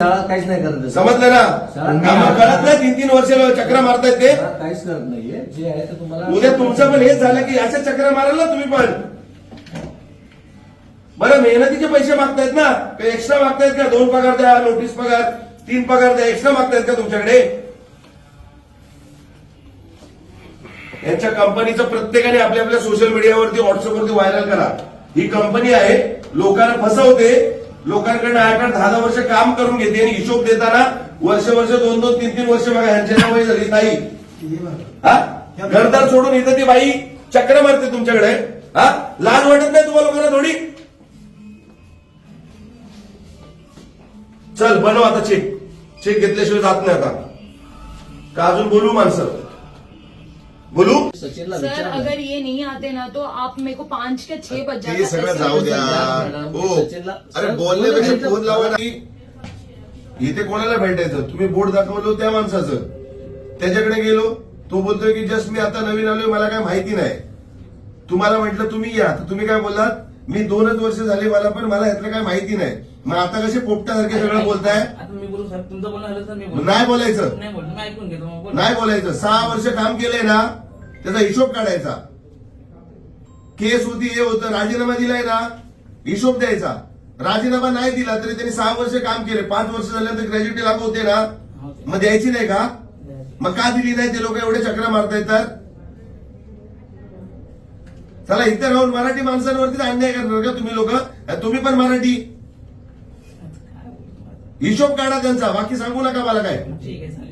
शाळा काहीच नाही करत आहे. समजलं ना? आम्हाला कळत नाही तीन तीन वर्ष चक्र मारतायत ते. शाळा काहीच करत नाहीये. जे आहे ते तुम्हाला उद्या तुमचं पण हेच झालं की अशा चक्र माराल ना तुम्ही पण. बरं मेहनतीचे पैसे मागतायत ना? काही एक्स्ट्रा मागतायत का? दोन पगार द्या नोटीस पगार तीन पगार द्या एक्स्ट्रा मागतायत का तुमच्याकडे? यांच्या कंपनीचं प्रत्येकाने आपल्या आपल्या सोशल मीडियावरती व्हॉट्सअपवरती व्हायरल करा. ही कंपनी आहे लोकांना फसवते लोकांकडे आयकर दहा दहा वर्ष काम करून घेते आणि हिशोब देताना वर्ष वर्ष दोन दोन तीन तीन वर्ष बघा ह्यांच्या वय झाली नाही. हा? घरदार सोडून इथं ती बाई चक्र मारते तुमच्याकडे. हा? लाज वाटत नाही तुम्हाला लोकांना थोडी? चल बनव आता चेक चेक घेतल्याशिवाय जात नाही आता. का अजून बोलू माणसं? बोलू? सचिनला सर अगर ये नहीं आते ना तो आप मेरे को पाँच के छह बज जाता सगळं जाऊ द्या हो अरे बोलण्यापेक्षा फोन लावा ना. इथे कोणाला भेटायचं? तुम्ही बोर्ड दाखवलं त्या माणसाचं. त्याच्याकडे गेलो तो बोलतोय की जस्ट मी आता नवीन आलोय मला काय माहिती नाही. तुम्हाला म्हटलं तुम्ही या. तर तुम्ही काय बोललात? मी दोनच वर्ष झाले मला पण मला यातलं काय माहिती नाही. मग आता कसे पोपटासारखे सगळं बोलताय? आता मी बोलू साहेब तुमचं बोलणं झालं तर मी बोलू. नाही बोलायचं. नाही बोलतो मी ऐकून घेतो मग बोला. नाही बोलायचं. सहा वर्ष काम केलंय ना त्याचा हिशोब काढायचा. केस होती हे होतं राजीनामा दिलाय ना हिशोब द्यायचा. राजीनामा नाही दिला तरी त्यांनी सहा वर्ष काम केले. पाच वर्ष झाल्यानंतर ग्रॅज्युटी लागू होते ना. मग द्यायची नाही का? मग का दिली नाही? ते लोक एवढे चक्र मारतायत तर? चला इथे राहून मराठी माणसांवरतीच अन्याय करणार का तुम्ही लोक? तुम्ही पण मराठी? हिशोब काढा त्यांचा बाकी सांगू नका मला काय. ठीक आहे चालेल.